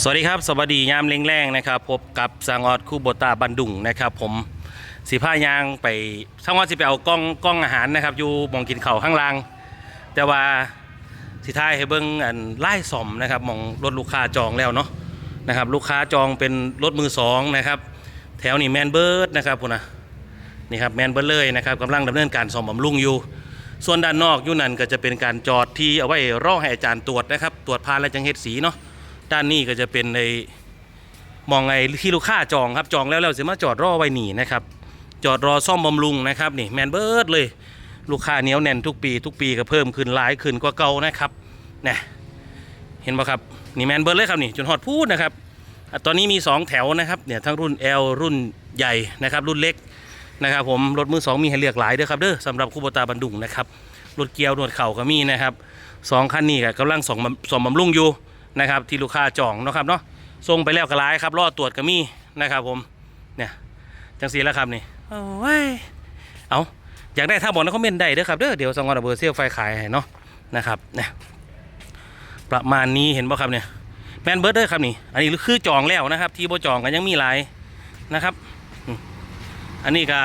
สวัสดีครับ สวัสดียามเร่งแรงนะครับ พบกับสางออดคู่โบตาบันดุงนะครับ ผมสีผ้ายางไปสางออดสิไปเอากล้องกล้องอาหารนะครับอยู่มองกินเข่าข้างล่าง แต่ว่าสิท้ายให้เบิ้งอันไล่สอมนะครับมองรถลูกค้าจองแล้วเนาะนะครับ ลูกค้าจองเป็นรถมือสองนะครับ แถวนี้แมนเบิร์ดนะครับพุ่นะนี่ครับแมนเบิร์ดเลยนะครับกำลังดำเนินการซ่อมบำรุงอยู่ ส่วนด้านนอกอยู่นั่นก็จะเป็นการจอดที่เอาไว้รอให้อาจารย์ตรวจนะครับ ตรวจพานและจังเฮ็ดสีเนาะ ด้านนี้ก็จะเป็นในมองไงที่ลูกค้าจองครับจองแล้วแล้วสิมาจอดรอไว้หนีนะครับจอดรอซ่อมบำรุงนะครับนี่แมนเบิร์ดเลย ลูกค้าเนี้ยแน่นทุกปี ทุกปีก็เพิ่มขึ้นหลายขึ้นกว่าเก่านะครับเนี่ยเห็นปะครับนี่แมนเบิร์ดเลยครับนี่จนฮอดพูดนะครับตอนนี้มี 2 แถวนะครับเนี่ยทั้งรุ่น L รุ่นใหญ่นะครับรุ่นเล็กนะครับผมรถมือสองมีให้เลือกหลายเด้อครับเด้อสำหรับคูโบตาบันดุงนะครับรถเกียร์รถเข่าก็มีนะครับสองคันนี้ก็กำลังส่งส่งบำรุงอยู่ นะครับที่ลูกค้าจองนะครับเนาะส่งไปแล้วก็ร้ายครับรอตรวจก็มีนะครับผมเนี่ยจังสีแล้วครับนี่โอ้ยเอาอยากได้ถ้าบอกนะคอมเมนต์ได้เด้อครับเด้อเดี๋ยวสองวันเอาเบอร์เซียลไฟขายให้เนาะนะครับเนี่ยประมาณนี้เห็นป่ะครับเนี่ยแมนเบิร์ดเด้อครับนี่อันนี้คือจองแล้วนะครับ ที่บ่จองกันยังมีหลายนะครับอันนี้ก็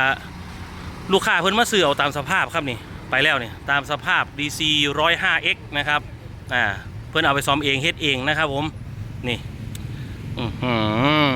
ลูกค้าเพิ่นมาซื้อเอาตามสภาพครับนี่ไปแล้วนี่ตามสภาพ DC 105X นะครับอ่า เพื่อนเอาไปซ้อมเองเฮ็ดเองนะครับผมนี่อือหือ